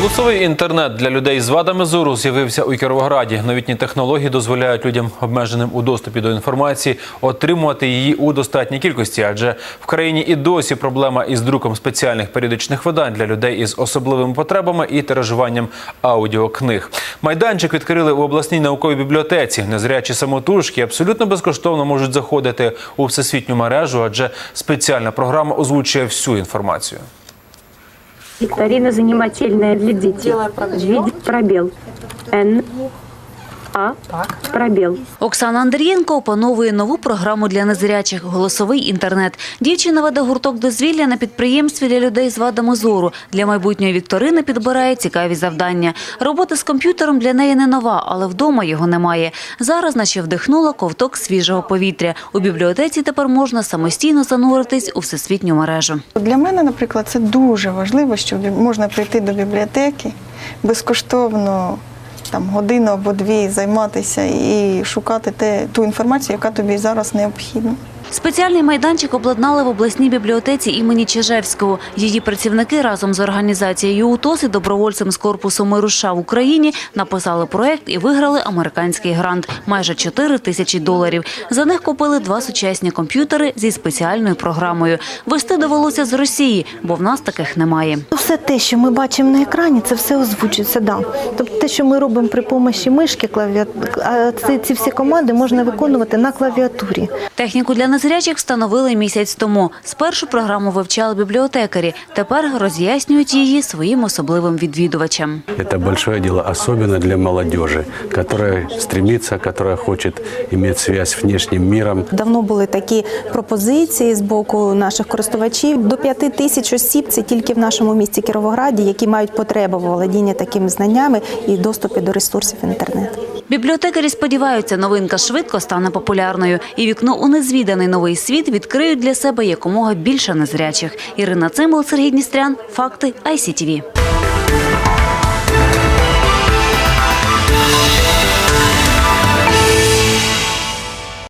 Голосовий інтернет для людей з вадами зору з'явився у Кіровограді. Новітні технології дозволяють людям, обмеженим у доступі до інформації, отримувати її у достатній кількості. Адже в країні і досі проблема із друком спеціальних періодичних видань для людей із особливими потребами і тиражуванням аудіокниг. Майданчик відкрили у обласній науковій бібліотеці. Незрячі самотужки абсолютно безкоштовно можуть заходити у всесвітню мережу, адже спеціальна програма озвучує всю інформацію. Викторина занимательная для детей. Видит пробел. Н. А. Пробел. Оксана Андрієнко опановує нову програму для незрячих голосовий інтернет. Дівчина веде гурток дозвілля на підприємстві для людей з вадами зору. Для майбутньої вікторини підбирає цікаві завдання. Робота з комп'ютером для неї не нова, але вдома його немає. Зараз наче вдихнула ковток свіжого повітря. У бібліотеці тепер можна самостійно зануритись у всесвітню мережу. Для мене, наприклад, це дуже важливо, що можна прийти до бібліотеки безкоштовно. Там годину або дві займатися і шукати те, ту інформацію, яка тобі зараз необхідна. Спеціальний майданчик обладнали в обласній бібліотеці імені Чижевського. Її працівники разом з організацією УТОС і добровольцем з корпусу миру США в Україні написали проект і виграли американський грант – майже 4 тисячі доларів. За них купили два сучасні комп'ютери зі спеціальною програмою. Вести довелося з Росії, бо в нас таких немає. Все те, що ми бачимо на екрані, це все озвучується. Да. Тобто те, що ми робимо при помощі мишки, клавіатури, а ці, ці всі команди можна виконувати на клавіатурі. Техніку для незрячих встановили місяць тому. Спершу програму вивчали бібліотекарі. Тепер роз'яснюють її своїм особливим відвідувачам. Это большое дело, особенно для молодежи, которая стремится, которая хочет иметь связь с внешним миром. Давно були такі пропозиції з боку наших користувачів. До п'яти тисяч осіб це тільки в нашому місті Кіровограді, які мають потребу в володінні такими знаннями і доступі до ресурсів інтернету. Бібліотекарі сподіваються, новинка швидко стане популярною, і вікно у незвіданий новий світ відкриють для себе якомога більше незрячих. Ірина Цимбал, Сергій Дністрян. Факти ICTV.